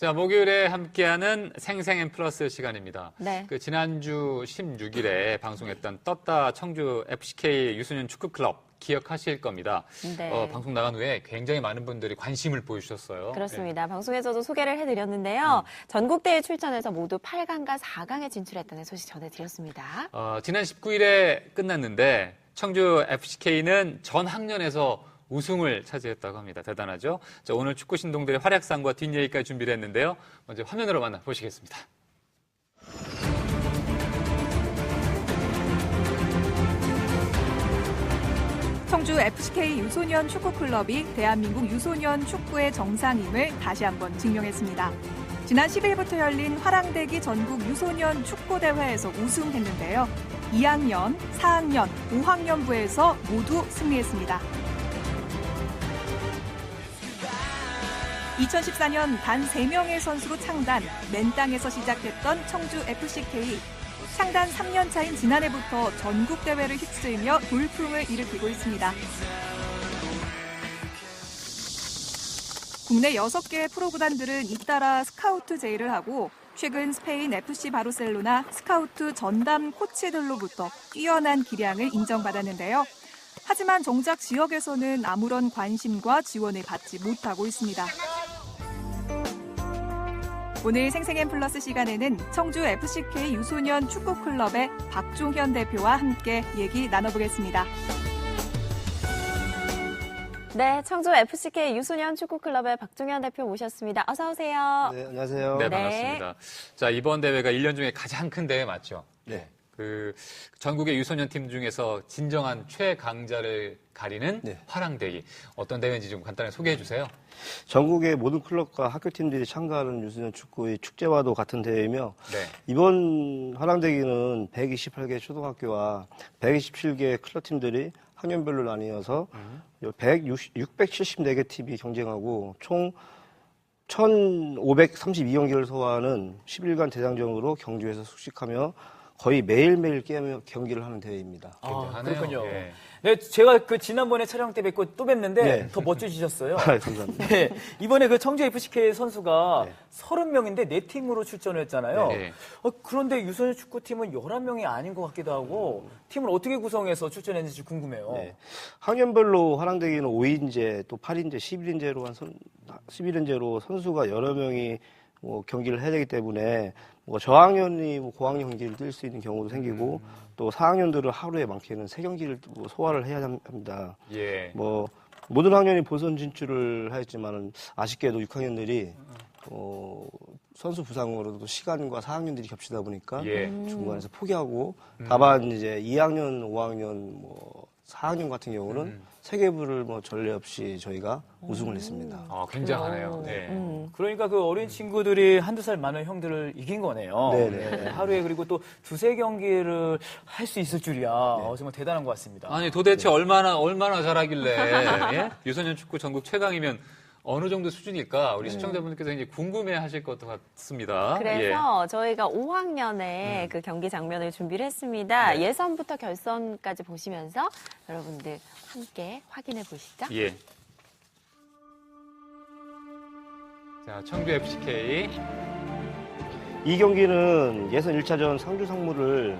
자, 목요일에 함께하는 생생앤 플러스 시간입니다. 네. 그 지난주 16일에 방송했던 떴다 청주 FCK 유소년 축구 클럽 기억하실 겁니다. 네. 어, 방송 나간 후에 굉장히 많은 분들이 관심을 보여주셨어요. 그렇습니다. 방송에서도 소개를 해드렸는데요. 전국대회 출전해서 모두 8강과 4강에 진출했다는 소식 전해드렸습니다. 네. 어, 지난 19일에 끝났는데 청주 FCK는 전 학년에서 우승을 차지했다고 합니다. 대단하죠? 자, 오늘 축구 신동들의 활약상과 뒷얘기까지 준비를 했는데요. 먼저 화면으로 만나 보시겠습니다. 청주 FCK 유소년 축구클럽이 대한민국 유소년 축구의 정상임을 다시 한번 증명했습니다. 지난 10일부터 열린 화랑대기 전국 유소년 축구대회에서 우승했는데요. 2학년, 4학년, 5학년부에서 모두 승리했습니다. 2014년 단 3명의 선수로 창단, 맨 땅에서 시작했던 청주 FCK. 창단 3년 차인 지난해부터 전국 대회를 휩쓸며 돌풍을 일으키고 있습니다. 국내 6개의 프로구단들은 잇따라 스카우트 제의를 하고 최근 스페인 FC 바르셀로나 스카우트 전담 코치들로부터 뛰어난 기량을 인정받았는데요. 하지만 정작 지역에서는 아무런 관심과 지원을 받지 못하고 있습니다. 오늘 생생앤 플러스 시간에는 청주 FCK 유소년 축구클럽의 박종현 대표와 함께 얘기 나눠보겠습니다. 네, 청주 FCK 유소년 축구클럽의 박종현 대표 모셨습니다. 어서 오세요. 네, 안녕하세요. 네, 네. 반갑습니다. 자, 이번 대회가 1년 중에 가장 큰 대회 맞죠? 네. 그 전국의 유소년 팀 중에서 진정한 최강자를 가리는 네. 화랑대기 어떤 대회인지 좀 간단히 소개해 주세요. 전국의 모든 클럽과 학교 팀들이 참가하는 유소년 축구의 축제와도 같은 대회이며 네. 이번 화랑대기는 128개 초등학교와 127개 클럽 팀들이 학년별로 나뉘어서 160, 674개 팀이 경쟁하고 총 1,532경기를 소화하는 10일간 대장정으로 경주에서 숙식하며 거의 매일매일 게임 경기를 하는 대회입니다. 아. 그렇군요. 예. 네, 제가 그 지난번에 촬영 때 뵙고 또 뵙는데 네. 더 멋져지셨어요. 아, 감사합니다. 네, 이번에 그 청주 FCK 선수가 네. 30명인데 네 팀으로 출전을 했잖아요. 네. 어, 그런데 유소년 축구팀은 11명이 아닌 것 같기도 하고 팀을 어떻게 구성해서 출전했는지 궁금해요. 네. 학년별로 화랑대기는 5인제, 또 8인제, 11인제로 한 선, 11인제로 선수가 여러 명이 뭐 경기를 해야 되기 때문에 뭐 저학년이 뭐 고학년 경기를 뛸 수 있는 경우도 생기고 또 4학년들은 하루에 많게는 세 경기를 뭐 소화를 해야 합니다. 예. 뭐 모든 학년이 본선 진출을 하였지만 아쉽게도 6학년들이 어, 선수 부상으로도 시간과 4학년들이 겹치다 보니까 예. 중간에서 포기하고 다만 이제 2학년, 5학년, 뭐 4학년 같은 경우는 음. 세계부를 뭐 전례 없이 저희가 우승을 했습니다. 아, 굉장하네요. 네. 음. 그러니까 그 어린 친구들이 한두 살 많은 형들을 이긴 거네요. 네네. 하루에 그리고 또 두세 경기를 할 수 있을 줄이야. 네. 어, 정말 대단한 것 같습니다. 아니 도대체 얼마나 얼마나 잘하길래 예? 유소년 축구 전국 최강이면 어느 정도 수준일까 우리 시청자분들께서 이제 궁금해하실 것 같습니다. 예. 그래서 저희가 5학년에 그 경기 장면을 준비를 했습니다. 네. 예선부터 결선까지 보시면서 여러분들 함께 확인해 보시죠. 예. 예. 자 청주 FCK 이 경기는 예선 1차전 상주 상무를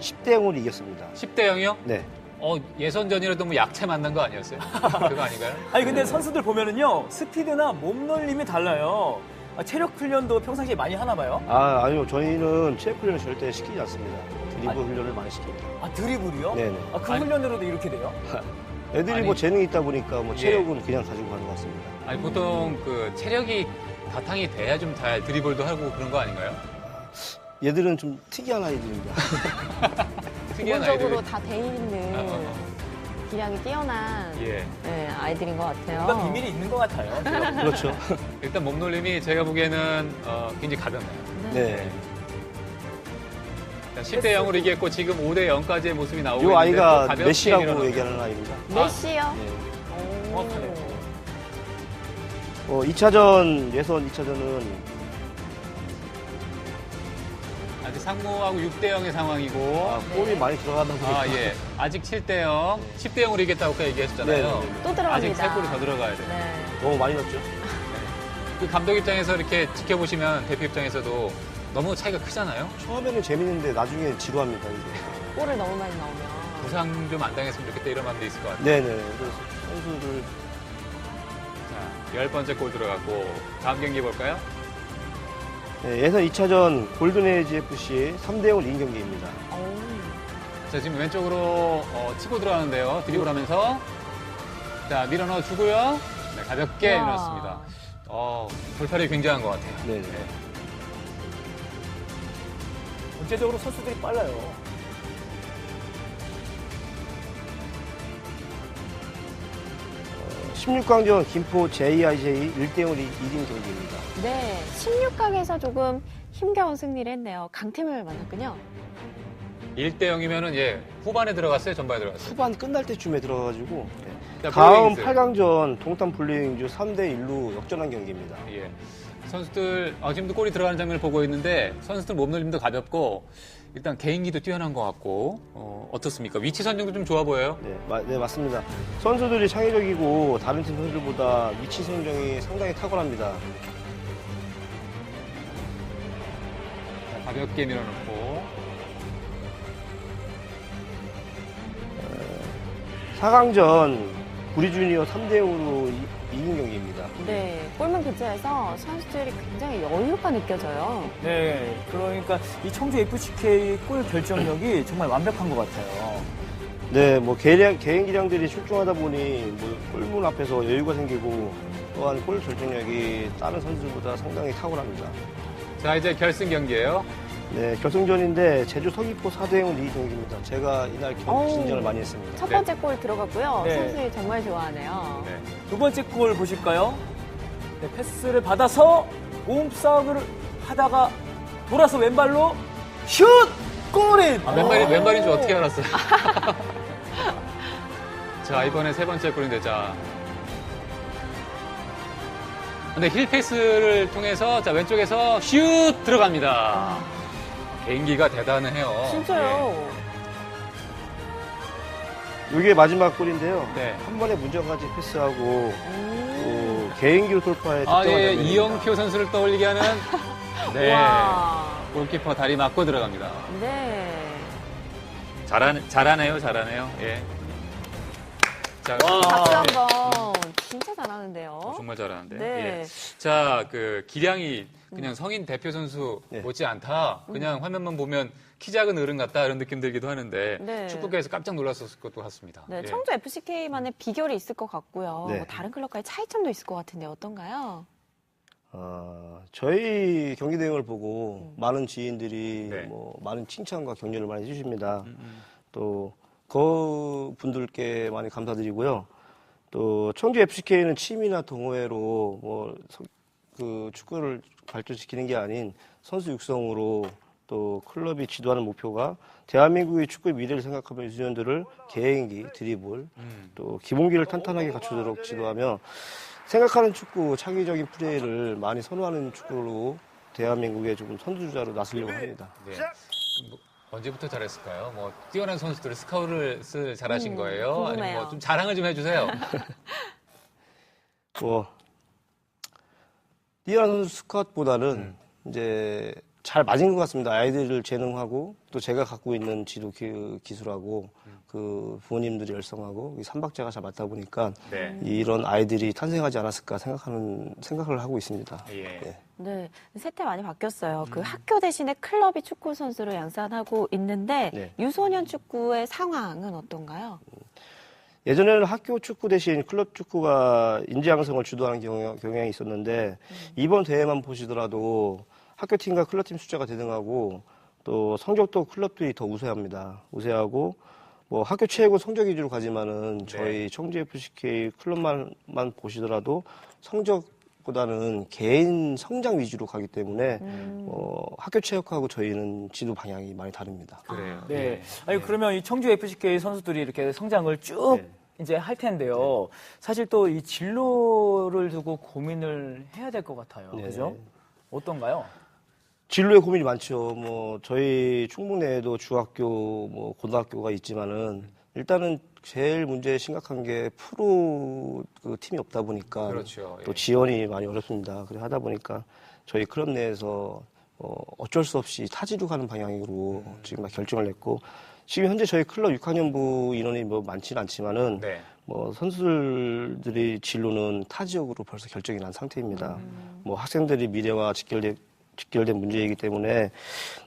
10대 0으로 이겼습니다. 10대 0이요? 네. 어 예선전이라도 뭐 약체 만난 거 아니었어요? 그거 아닌가요? 아니 근데 선수들 보면은요 스피드나 몸놀림이 달라요. 아, 체력 훈련도 평상시에 많이 하나 봐요. 아, 아니요. 저희는 체육 훈련을 절대 시키지 않습니다. 드리블 아니. 훈련을 많이 시킵니다. 아 드리블이요? 네네. 아, 그 아니. 훈련으로도 이렇게 돼요? 애들이 아니. 뭐 재능이 있다 보니까 뭐 예. 체력은 그냥 가지고 가는 것 같습니다. 아니 보통 그 체력이 바탕이 돼야 좀 잘 드리블도 하고 그런 거 아닌가요? 얘들은 좀 특이한 아이들입니다. 기본적으로 다 돼 있는 아, 아, 아. 기량이 뛰어난 예. 네, 아이들인 것 같아요. 뭔가 비밀이 있는 것 같아요. 그렇죠. 일단 몸놀림이 제가 보기에는 어, 굉장히 가볍네요. 네. 자, 10대 0으로 이겼고 지금 5대 0까지의 모습이 나오고 이 있는데 아이가 가볍게 메시라고. 얘기하는 아이입니다. 메시요? 네. 오. 정확하네요. 어, 2차전, 예선 2차전은 아직 상무하고 6대 0의 상황이고 아, 골이 많이 들어가다 보니까 아, 예. 아직 7대 0, 10대 0으로 이겼다고 아까 얘기했잖아요. 네, 네, 네. 또 들어갑니다. 아직 세 골이 더 들어가야 돼요. 네. 너무 많이 넣었죠. 그 감독 입장에서 이렇게 지켜보시면 대표 입장에서도 너무 차이가 크잖아요. 처음에는 재밌는데 나중에 지루합니다. 이게. 골을 너무 많이 넣으면. 부상 좀 안 당했으면 좋겠다 이런 마음도 있을 것 같아요. 네네. 그래서 선수들 자, 열 번째 골 들어갔고 다음 경기 볼까요? 네, 예선 2차전 골든에이지 FC 3대0을 이긴 경기입니다. 자, 지금 왼쪽으로 어, 치고 들어가는데요. 드리블 하면서. 자, 밀어넣어 주고요. 네, 가볍게 와. 밀었습니다. 어, 돌팔이 굉장한 것 같아요. 네네. 전체적으로 선수들이 빨라요. 16강전 김포 JIJ 1대0을 이긴 경기입니다. 네, 16강에서 조금 힘겨운 승리를 했네요. 강팀을 만났군요. 1대 0이면은 예, 후반에 들어갔어요, 전반에 들어갔어요. 후반 끝날 때쯤에 들어가가지고 자, 다음 블루윙즈. 8강전 동탄 블루윙즈 3대 1로 역전한 경기입니다. 예. 선수들 아, 지금도 골이 들어가는 장면을 보고 있는데 선수들 몸놀림도 가볍고 일단 개인기도 뛰어난 것 같고 어, 어떻습니까? 위치 선정도 좀 좋아 보여요. 네, 마- 네, 맞습니다. 선수들이 창의적이고 다른 팀 선수들보다 위치 선정이 상당히 탁월합니다. 자, 가볍게 밀어넣고 4강전 구리 주니어 3대 0으로 이긴 경기입니다. 네, 골문 근처에서 선수들이 굉장히 여유가 느껴져요. 네, 그러니까 이 청주 FCK 골 결정력이 정말 완벽한 것 같아요. 네, 뭐 개량, 개인 기량들이 출중하다 보니 뭐 골문 앞에서 여유가 생기고 또한 골 결정력이 다른 선수들보다 상당히 탁월합니다. 자 이제 결승 경기예요. 네, 결승전인데 제주 서귀포 4대0을 이긴 경기입니다. 제가 이날 경, 어우. 진전을 많이 했습니다. 첫 네. 번째 골 들어갔고요. 네. 선수들이 정말 좋아하네요. 네. 두 번째 골 보실까요? 네, 패스를 받아서 몸싸움을 하다가 돌아서 왼발로 슛! 골인! 아, 왼발이 왼발인 줄 어떻게 알았어요? 자 이번에 세 번째 골인데 자. 근데 힐 패스를 통해서 자 왼쪽에서 슛 들어갑니다. 개인기가 대단해요. 진짜요. 이게 마지막 골인데요. 네. 한 번에 문정까지 패스하고 음. 또 개인기로 돌파해 아, 득점을 예. 이영표 선수를 떠올리게 하는 네. 와. 골키퍼 다리 맞고 들어갑니다. 네. 잘하네, 잘하네요, 잘하네요. 예. 자, 박수 네. 한번. 진짜 잘하는데요. 어, 정말 잘하는데. 네. 예. 자, 그 기량이 그냥 성인 대표 선수 네. 못지 않다. 그냥 화면만 보면 키 작은 어른 같다 이런 느낌 들기도 하는데 네. 축구계에서 깜짝 놀랐을 것도 같습니다. 네, 예. 청주 FCK만의 비결이 있을 것 같고요. 네. 뭐 다른 클럽과의 차이점도 있을 것 같은데 어떤가요? 어, 저희 경기 대응을 보고 많은 지인들이 네. 뭐 많은 칭찬과 격려를 많이 해주십니다. 음, 음. 또 그 분들께 많이 감사드리고요. 또 청주 FCK는 취미나 동호회로 뭐 그 축구를 발전시키는 게 아닌 선수 육성으로 또 클럽이 지도하는 목표가 대한민국의 축구의 미래를 생각하며 유소년들을 개인기, 드리블, 음. 또 기본기를 탄탄하게 갖추도록 지도하며 생각하는 축구, 창의적인 플레이를 많이 선호하는 축구로 대한민국의 조금 선두주자로 나서려고 합니다. 네. 뭐, 언제부터 잘했을까요? 뭐 뛰어난 선수들을 스카우트를 잘하신 음, 거예요? 아니면 궁금해요. 뭐좀 자랑을 좀 해주세요. 뭐 뛰어난 선수 스쿼트보다는 이제 잘 맞은 것 같습니다. 아이들을 재능하고 또 제가 갖고 있는 지도 기, 기술하고 그 부모님들이 열성하고 이 삼박자가 잘 맞다 보니까 네. 이런 아이들이 탄생하지 않았을까 생각하는 생각을 하고 있습니다. 예. 네. 네, 세태 많이 바뀌었어요. 음. 그 학교 대신에 클럽이 축구 선수를 양산하고 있는데 네. 유소년 축구의 상황은 어떤가요? 예전에는 학교 축구 대신 클럽 축구가 인재 양성을 주도하는 경향, 경향이 있었는데 이번 대회만 보시더라도 학교 팀과 클럽 팀 숫자가 대등하고 또 성적도 클럽들이 더 우세합니다. 우세하고 뭐 학교 최고 성적 위주로 가지만은 저희 청주 FCK 클럽만 만 보시더라도 성적 보다는 개인 성장 위주로 가기 때문에 음. 어, 학교 체육하고 저희는 지도 방향이 많이 다릅니다. 그래요. 네. 예. 아니, 그러면 이 청주 FCK 선수들이 이렇게 성장을 쭉 네. 이제 할 텐데요. 사실 또 이 진로를 두고 고민을 해야 될 것 같아요. 네. 그죠? 어떤가요? 진로에 고민이 많죠. 뭐 저희 충북 내에도 중학교, 뭐 고등학교가 있지만은 일단은 제일 문제 심각한 게 프로 그 팀이 없다 보니까 그렇죠. 또 예. 지원이 많이 어렵습니다. 그래 하다 보니까 저희 클럽 내에서 어, 어쩔 수 없이 타지로 가는 방향으로 음. 지금 막 결정을 냈고 지금 현재 저희 클럽 6학년부 인원이 뭐 많지는 않지만은 네. 뭐 선수들의 진로는 타 지역으로 벌써 결정이 난 상태입니다. 뭐 학생들이 미래와 직결된 직결된 문제이기 때문에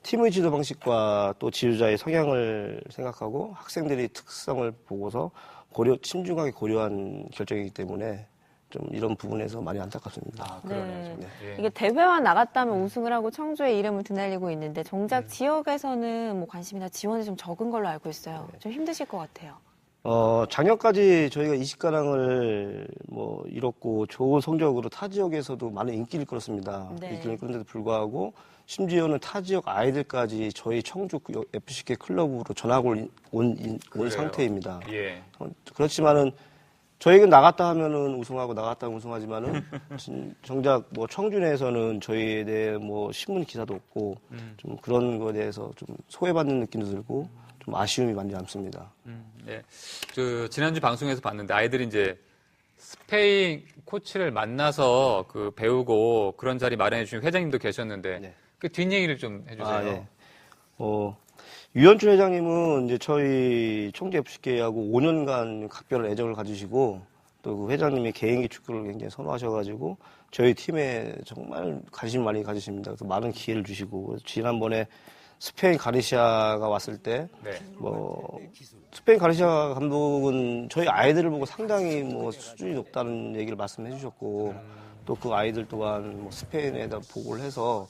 팀의 지도 방식과 또 지도자의 성향을 생각하고 학생들의 특성을 보고서 고려 신중하게 고려한 결정이기 때문에 좀 이런 부분에서 많이 안타깝습니다. 아, 그러네요. 네. 좀. 예. 이게 대회만 나갔다면 우승을 하고 청주의 이름을 드날리고 있는데 정작 지역에서는 뭐 관심이나 지원이 좀 적은 걸로 알고 있어요. 좀 힘드실 것 같아요. 어, 작년까지 저희가 20가랑을 뭐 이뤘고 좋은 성적으로 타 지역에서도 많은 인기를 끌었습니다. 네. 인기를 끌는데도 불구하고 심지어는 타 지역 아이들까지 저희 청주 그 FCK 클럽으로 전학을 온, 온 그래요. 상태입니다. 예. 어, 그렇지만은 저희가 나갔다 하면은 우승하고 나갔다 하면 우승하지만은 진- 정작 뭐 청주 내에서는 저희에 대해 뭐 신문 기사도 없고 음. 좀 그런 거에 대해서 좀 소외받는 느낌도 들고 좀 아쉬움이 많이 남습니다. 음, 네. 그 지난주 방송에서 봤는데 아이들이 이제 스페인 코치를 만나서 그 배우고 그런 자리 마련해 주신 회장님도 계셨는데 네. 그 뒷얘기를 좀 해주세요. 아, 예. 어, 유현춘 회장님은 이제 저희 청주 FCK하고 5년간 각별한 애정을 가지시고 또 그 회장님이 개인기 축구를 굉장히 선호하셔가지고 저희 팀에 정말 관심 많이 가지십니다. 그래서 많은 기회를 주시고 지난번에 스페인 가리시아가 왔을 때 네. 뭐 스페인 가리시아 감독은 저희 아이들을 보고 상당히 뭐 수준이 높다는 얘기를 말씀해 주셨고 또 그 아이들 또한 뭐 스페인에다 보고를 해서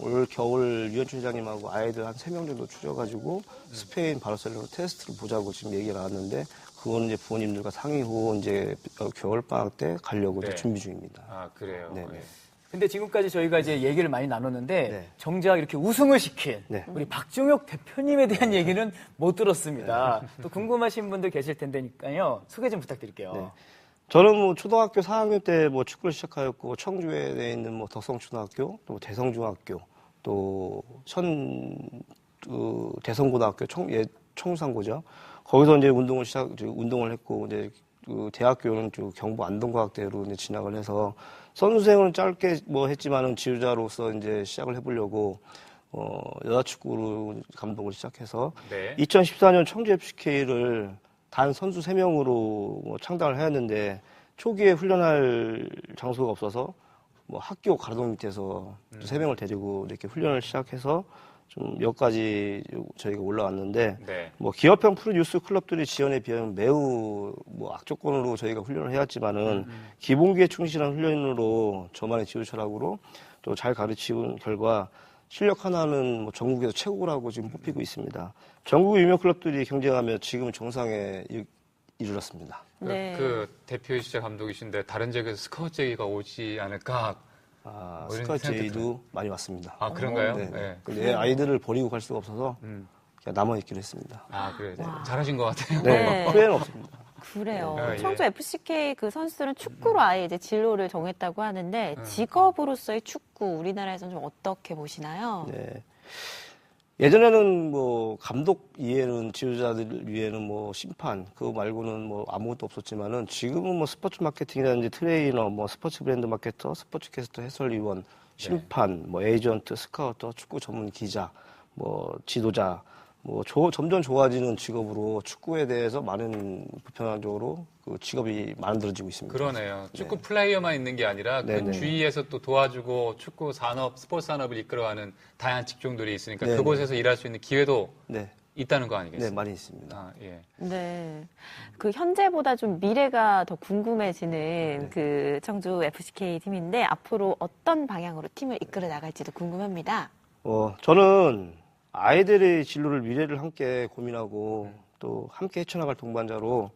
올 겨울 유현춘 회장님하고 아이들 한 세 명 정도 추려가지고 스페인 바르셀로나 테스트를 보자고 지금 얘기가 나왔는데 그거는 이제 부모님들과 상의 후 이제 겨울 방학 때 가려고 네. 준비 중입니다. 아 그래요. 네, 네. 예. 근데 지금까지 저희가 이제 얘기를 많이 나눴는데 네. 정작 이렇게 우승을 시킨 네. 우리 박종혁 대표님에 대한 얘기는 못 들었습니다. 또 궁금하신 분들 계실 텐데니까요. 소개 좀 부탁드릴게요. 네. 저는 뭐 초등학교 4학년 때 뭐 축구를 시작하였고 청주에 있는 뭐 덕성초등학교, 또 대성중학교, 또천 그 대성고등학교 청, 예, 청산고죠. 거기서 이제 운동을 시작, 저 운동을 했고 이제 그 대학교는 저 경북 안동과학대로 이제 진학을 해서 선수생활은 짧게 뭐 했지만은 지도자로서 이제 시작을 해보려고 어 여자축구로 감독을 시작해서 네. 2014년 청주 FCK를 단 선수 3명으로 뭐 창단을 하였는데 초기에 훈련할 장소가 없어서 뭐 학교 가로등 밑에서 음. 또 3명을 데리고 이렇게 훈련을 시작해서 좀 여기까지 저희가 올라왔는데 네. 뭐 기업형 프로뉴스 클럽들의 지원에 비하면 매우 뭐 악조건으로 저희가 훈련을 해왔지만은 기본기에 충실한 훈련으로 저만의 지도 철학으로 또 잘 가르치는 결과 실력 하나는 뭐 전국에서 최고라고 지금 뽑히고 있습니다. 전국 유명 클럽들이 경쟁하며 지금 정상에 이- 이르렀습니다. 그, 네. 그 대표이시자 감독이신데 다른 지역에서 스카우트 얘기가 오지 않을까? 아, 뭐 제의도 많이 왔습니다. 아 그런가요? 네. 네. 근데 아이들을 버리고 갈 수가 없어서 음. 그냥 남아있기로 했습니다. 아 그래. 요 잘하신 것 같아요. 네. 후회는 없습니다. 그래요. 아, 예. 청주 FCK 그 선수들은 축구로 아예 이제 진로를 정했다고 하는데 음. 직업으로서의 축구 우리나라에서는 좀 어떻게 보시나요? 네. 예전에는 뭐 감독 이해는 지도자들 위에는 뭐 심판 그거 말고는 뭐 아무것도 없었지만은 지금은 뭐 스포츠 마케팅이라든지 트레이너, 뭐 스포츠 브랜드 마케터, 스포츠 캐스터, 해설위원, 심판, 뭐 에이전트, 스카우터, 축구 전문 기자, 뭐 지도자, 뭐 조- 점점 좋아지는 직업으로 축구에 대해서 많은 보편적으로 그 직업이 만들어지고 있습니다. 그러네요. 축구 플레이어만 있는 게 아니라 그 네네. 주위에서 또 도와주고 축구 산업, 스포츠 산업을 이끌어가는 다양한 직종들이 있으니까 네네. 그곳에서 일할 수 있는 기회도 네, 있다는 거네 아니겠어요? 많이 있습니다. 아, 예. 네. 그 현재보다 좀 미래가 더 궁금해지는 네. 그 청주 FCK 팀인데 앞으로 어떤 방향으로 팀을 이끌어 나갈지도 궁금합니다. 어, 저는 아이들의 진로를 미래를 함께 고민하고 또 함께 헤쳐나갈 동반자로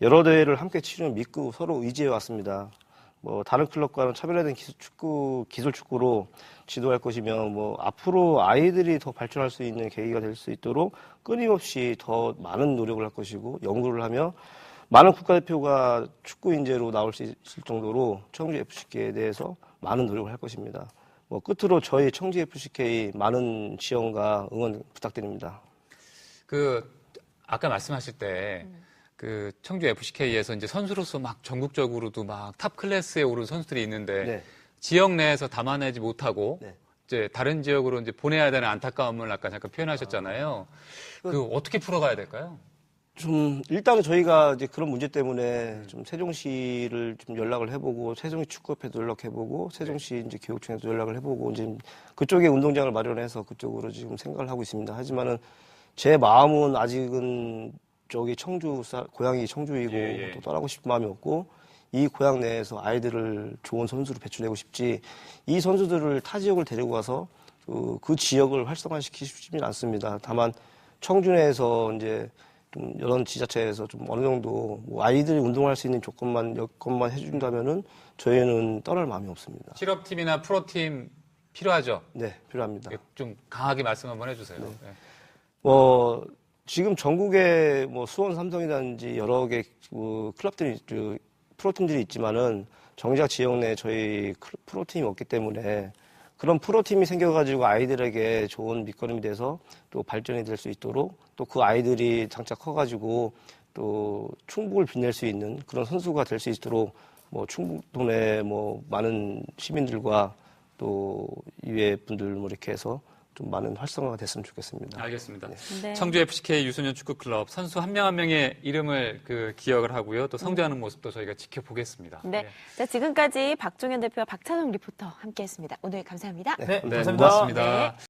여러 대회를 함께 치르는 믿고 서로 의지해 왔습니다. 뭐 다른 클럽과는 차별화된 기술 축구 기술 축구로 지도할 것이며 뭐 앞으로 아이들이 더 발전할 수 있는 계기가 될 수 있도록 끊임없이 더 많은 노력을 할 것이고 연구를 하며 많은 국가대표가 축구 인재로 나올 수 있을 정도로 청주 FCK에 대해서 많은 노력을 할 것입니다. 뭐 끝으로 저희 청주 FCK 많은 지원과 응원 부탁드립니다. 그 아까 말씀하실 때그 청주 FCK에서 이제 선수로서 막 전국적으로도 막 탑 클래스에 오른 선수들이 있는데 네. 지역 내에서 담아내지 못하고 네. 이제 다른 지역으로 이제 보내야 되는 안타까움을 아까 잠깐 표현하셨잖아요. 그 어떻게 풀어가야 될까요? 좀 일단은 저희가 이제 그런 문제 때문에 좀 세종시를 좀 연락을 해보고 세종시 축구협회도 연락해보고 세종시 이제 교육청에도 연락을 해보고 이제 그쪽에 운동장을 마련해서 그쪽으로 지금 생각을 하고 있습니다. 하지만은 제 마음은 아직은 저기 청주 사- 고향이 청주이고 예, 예. 또 떠나고 싶은 마음이 없고 이 고향 내에서 아이들을 좋은 선수로 배출하고 싶지 이 선수들을 타 지역을 데리고 가서 그, 그 지역을 활성화시키고 싶지는 않습니다. 다만 청주 내에서 이제 좀 이런 지자체에서 좀 어느 정도 뭐 아이들이 운동할 수 있는 조건만 여건만 해준다면은 저희는 떠날 마음이 없습니다. 실업팀이나 프로팀 필요하죠? 네, 필요합니다. 좀 강하게 말씀 한번 해주세요. 네. 뭐 지금 전국에 뭐 수원 삼성이라든지 여러 개그 클럽들이 그 프로팀들이 있지만은 정작 지역 내 저희 클- 프로팀이 없기 때문에 그런 프로팀이 생겨가지고 아이들에게 좋은 밑거름이 돼서 또 발전이 될 수 있도록 또 그 아이들이 장차 커가지고 또 충북을 빛낼 수 있는 그런 선수가 될 수 있도록 뭐 충북 도 내 뭐 많은 시민들과 또 이외 분들 뭐 이렇게 해서 좀 많은 활성화가 됐으면 좋겠습니다. 알겠습니다. 네. 청주 FCK 유소년 축구 클럽 선수 한 명 한 명의 이름을 그 기억을 하고요. 또 성장하는 모습도 저희가 지켜보겠습니다. 네. 자, 지금까지 박종현 대표와 박찬웅 리포터 함께 했습니다. 오늘 감사합니다. 네, 네, 감사합니다. 고맙습니다. 네.